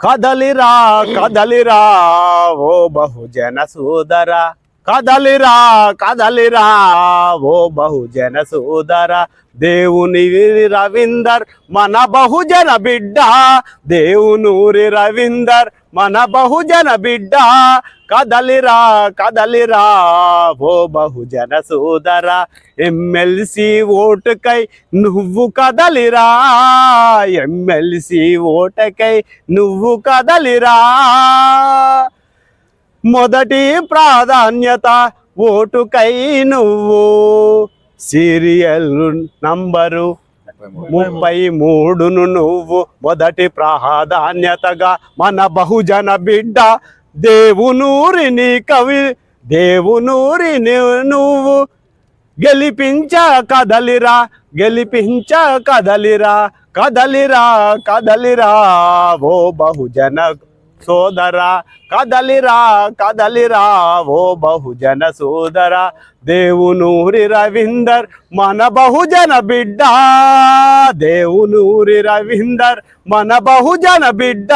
కదలిరా కదలిరా ఓ బహుజన సోదరా. కదలిరా కదలిరా ఓ బహుజన సోదర దేవుని రవీందర్ మన బహుజన బిడ్డ. దేవునూరి రవీందర్ మన బహుజన బిడ్డ. కదలిరా కదలిరా ఓ బహుజన సోదర ఎమ్మెల్సీ ఓటుకై నువ్వు కదలిరా. ఎమ్మెల్సీ ఓటుకై నువ్వు కదలిరా. మొదటి ప్రాధాన్యత ఓటుకై నువ్వు. సీరియల్ నంబరు ముప్పై మూడును నువ్వు మొదటి ప్రాధాన్యతగా మన బహుజన బిడ్డ దేవునూరిని కవి దేవునూరిని నువ్వు. గెలిపించ కదలిరా గెలిపించ కదలిరా కదలిరా కదలిరా ఓ బహుజన సోదరా కదలిరా కదలిరా ఓ బహుజన సోదరా దేవునూరి రవీందర్ మన బహుజన బిడ్డ దేవునూరి రవీందర్ మన బహుజన బిడ్డ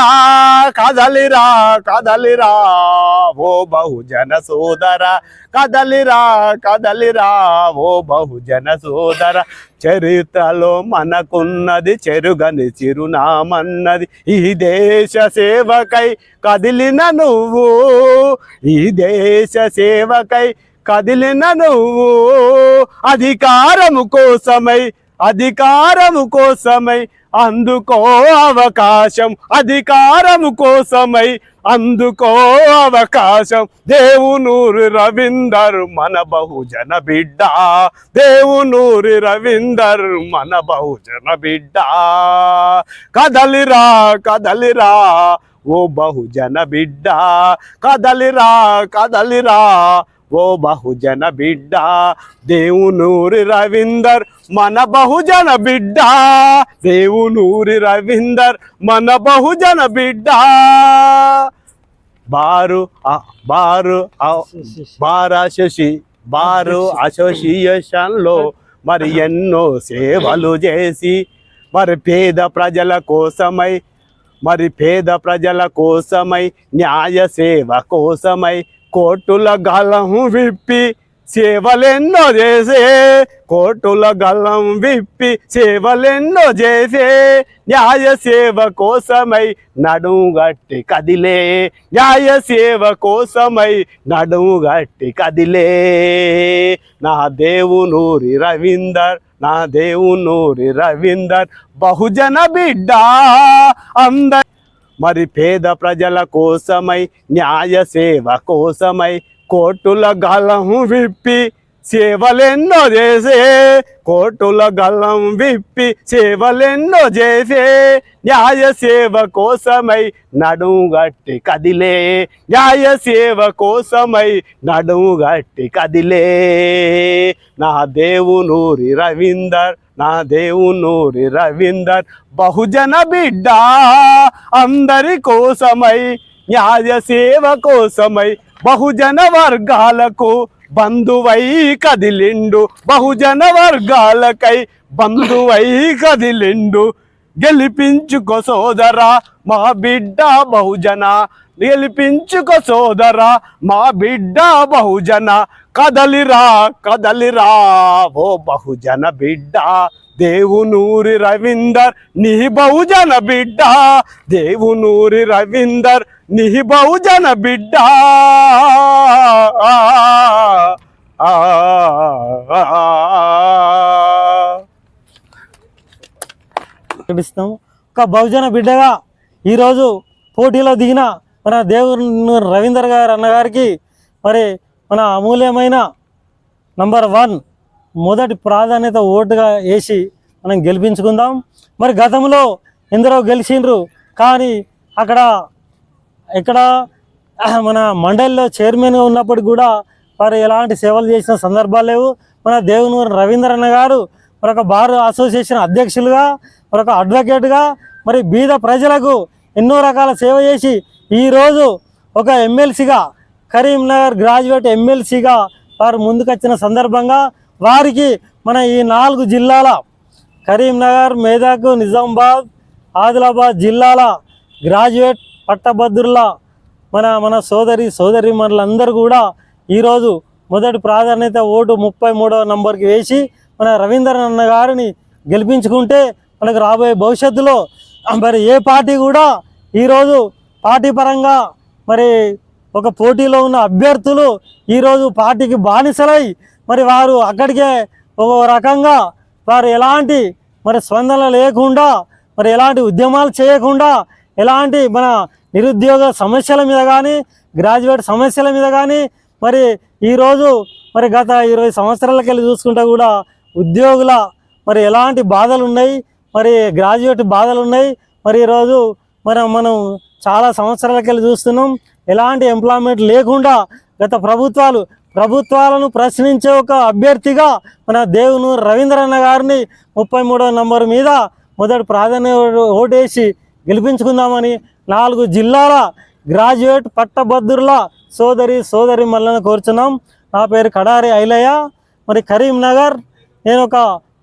కదలిరా కదలిరా. ఓ బహుజన సోదర కదలిరా కదలిరా. ఓ బహుజన సోదర చరిత్రలో మనకున్నది చెరుగని చిరునామన్నది. ఈ దేశ సేవకై కదిలిన నువ్వు ఈ దేశ సేవకై కదిలిన నువ్వు. అధికారము కోసమై అధికారము కోసమై అందుకో అవకాశం అధికారము కోసమై అందుకో అవకాశం దేవునూరి రవీందర్ మన బహుజన బిడ్డ. దేవునూరి రవీందర్ మన బహుజన బిడ్డ. కదలిరా కదలిరా ఓ బహుజన బిడ్డ. కదలిరా కదలిరా ఓ బహుజన బిడ్డ. దేవునూరి రవీందర్ మన బహుజన బిడ్డ. దేవునూరి రవీందర్ మన బహుజన బిడ్డ. బారు బారు బారా శశి బారు అసోసియేషన్లో మరి ఎన్నో సేవలు చేసి మరి పేద ప్రజల కోసమై మరి పేద ప్రజల కోసమై న్యాయ సేవ కోసమై కోర్టుల గలం విప్పి సేవలెన్నో చేసే కోటుల గల్లం విప్పి సేవలెన్నో చేసే న్యాయ సేవ కోసమై నడుగట్టి కదిలే న్యాయ సేవ కోసమై నడుగట్టి కదిలే. నా దేవునూరి రవీందర్ నా దేవునూరి రవీందర్ బహుజన బిడ్డ అందరి మరి పేద ప్రజల కోసమై న్యాయ సేవ కోసమై కోటుల గలం విప్పి సేవలెన్నో చేసే కోటుల గల్లం విప్పి సేవలెన్నో చేసే న్యాయ సేవ కోసమై నడుగట్టి కదిలే న్యాయ సేవ కోసమై నడుగట్టి కదిలే. నా దేవునూరి రవీందర్ నా దేవునూరి రవీందర్ బహుజన బిడ్డ అందరి కోసమై న్యాయ సేవ కోసమై బహుజన వర్గాలకు బంధువై కదిలిండు బహుజన వర్గాలకై బంధువై కదిలిండు. గెలిపించుకో సోదరా మా బిడ్డ బహుజన. గెలిపించుకో సోదరా మా బిడ్డ బహుజన. కదలిరా కదలిరా ఓ బహుజన బిడ్డ. దేవునూరి రవీందర్ నీ బహుజన బిడ్డ. దేవునూరి రవీందర్ నీ బహుజన బిడ్డ. ప్రకటిస్తాం ఒక బహుజన బిడ్డగా ఈరోజు పోటీలో దిగిన మన దేవుని రవీందర్ గారు అన్నగారికి మరి మన అమూల్యమైన నంబర్ వన్ మొదటి ప్రాధాన్యత ఓటుగా వేసి మనం గెలిపించుకుందాం. మరి గతంలో ఎందరో గెలిచిండ్రు కానీ అక్కడ ఇక్కడ మన మండలిలో చైర్మన్గా ఉన్నప్పటికి కూడా వారు ఎలాంటి సేవలు చేసిన సందర్భాలు లేవు. మన దేవునూరు రవీంద్రన్న గారు మరొక బార్ అసోసియేషన్ అధ్యక్షులుగా మరొక అడ్వకేట్గా మరి బీద ప్రజలకు ఎన్నో రకాల సేవ చేసి ఈరోజు ఒక ఎమ్మెల్సీగా కరీంనగర్ గ్రాడ్యుయేట్ ఎమ్మెల్సీగా వారు ముందుకొచ్చిన సందర్భంగా వారికి మన ఈ నాలుగు జిల్లాల కరీంనగర్ మేదక్ నిజామాబాద్ ఆదిలాబాద్ జిల్లాల గ్రాడ్యుయేట్ పట్టభద్రుల మన మన సోదరి సోదరి మనలందరూ కూడా ఈరోజు మొదటి ప్రాధాన్యత ఓటు ముప్పై మూడవ నంబర్కి వేసి మన రవీంద్రన్ అన్న గారిని గెలిపించుకుంటే మనకు రాబోయే భవిష్యత్తులో మరి ఏ పార్టీ కూడా ఈరోజు పార్టీ పరంగా మరి ఒక పోటీలో ఉన్న అభ్యర్థులు ఈరోజు పార్టీకి బానిసలై మరి వారు అక్కడికే ఒక రకంగా వారు ఎలాంటి మరి స్పందన లేకుండా మరి ఎలాంటి ఉద్యమాలు చేయకుండా ఎలాంటి మన నిరుద్యోగ సమస్యల మీద కానీ గ్రాడ్యుయేట్ సమస్యల మీద కానీ మరి ఈరోజు మరి గత ఇరవై సంవత్సరాలకి వెళ్ళి చూసుకుంటే కూడా ఉద్యోగుల మరి ఎలాంటి బాధలు ఉన్నాయి మరి గ్రాడ్యుయేట్ బాధలు ఉన్నాయి మరి ఈరోజు మరి మనం చాలా సంవత్సరాలకి వెళ్ళి చూస్తున్నాం. ఎలాంటి ఎంప్లాయ్మెంట్ లేకుండా గత ప్రభుత్వాలు ప్రభుత్వాలను ప్రశ్నించే ఒక అభ్యర్థిగా మన దేవునూరు రవీంద్రన్న గారిని ముప్పై మూడో నంబరు మీద మొదటి ప్రాధాన్యత ఓటేసి గెలిపించుకుందామని నాలుగు జిల్లాల గ్రాడ్యుయేట్ పట్టభద్రుల సోదరి సోదరి మల్లన కోరుచున్నాం. నా పేరు కడారి ఐలయ్య. మరి కరీంనగర్ నేను ఒక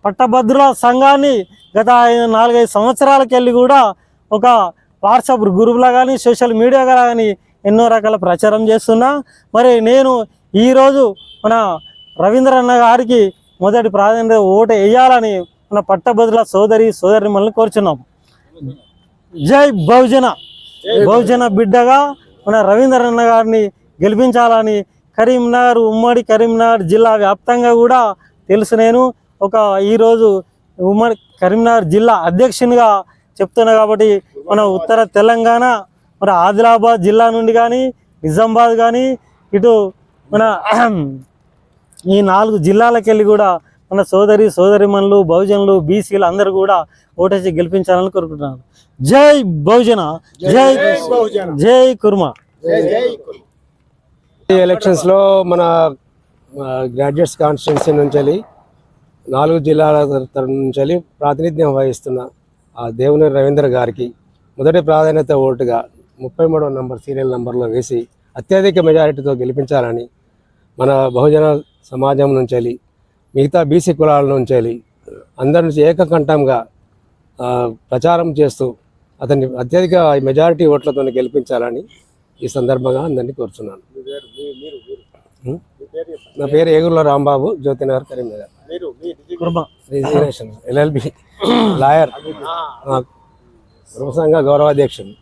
పట్టభద్రుల సంఘాన్ని గత ఐదు నాలుగైదు సంవత్సరాలకి వెళ్ళి కూడా ఒక వాట్సాప్ గ్రూప్లో కానీ సోషల్ మీడియా కానీ ఎన్నో రకాల ప్రచారం చేస్తున్నా. మరి నేను ఈరోజు మన రవీంద్రన్న గారికి మొదటి ప్రాధాన్యత ఓటు వేయాలని మన పట్టభద్రుల సోదరి సోదరి మనల్ని కోరుచున్నాం. జై బహుజన. బహుజన. బిడ్డగా మన రవీంద్ర అన్న గారిని గెలిపించాలని కరీంనగర్ ఉమ్మడి కరీంనగర్ జిల్లా వ్యాప్తంగా కూడా తెలుసు నేను. ఒక ఈరోజు ఉమ్మడి కరీంనగర్ జిల్లా అధ్యక్షునిగా చెప్తున్నా కాబట్టి మన ఉత్తర తెలంగాణ మన ఆదిలాబాద్ జిల్లా నుండి కానీ నిజామాబాద్ కానీ ఇటు మన ఈ నాలుగు జిల్లాలకు వెళ్ళి కూడా మన సోదరి సోదరిమణులు బహుజనులు బీసీలు అందరూ కూడా ఓటేసి గెలిపించాలని కోరుకుంటున్నాను జై బహుజన జై జై కుర్మా. ఈ ఎలక్షన్స్లో మన గ్రాడ్యుయేట్స్ కాన్స్టిట్యున్సీ నుంచి వెళ్ళి నాలుగు జిల్లాల తరఫు నుంచి వెళ్ళి ప్రాతినిధ్యం వహిస్తున్న ఆ దేవుని రవీంద్ర గారికి మొదటి ప్రాధాన్యత ఓటుగా ముప్పై మూడవ నంబర్ సీరియల్ నంబర్లో వేసి అత్యధిక మెజారిటీతో గెలిపించాలని మన బహుజన సమాజం నుంచి వెళ్ళి మిగతా బీసీ కులాల నుంచి వెళ్ళి అందరి నుంచి ఏకకంఠంగా ఆ, ప్రచారం చేస్తూ అతన్ని అత్యధిక మెజారిటీ ఓట్లతో గెలిపించాలని ఈ సందర్భంగా అందరినీ కోరుచున్నాను. ఉం? నా పేరు Egurla Rambabu Jyothinagar Karimnagar. Resignation LLB lawyer. సంఘ గౌరవాధ్యక్షుడు.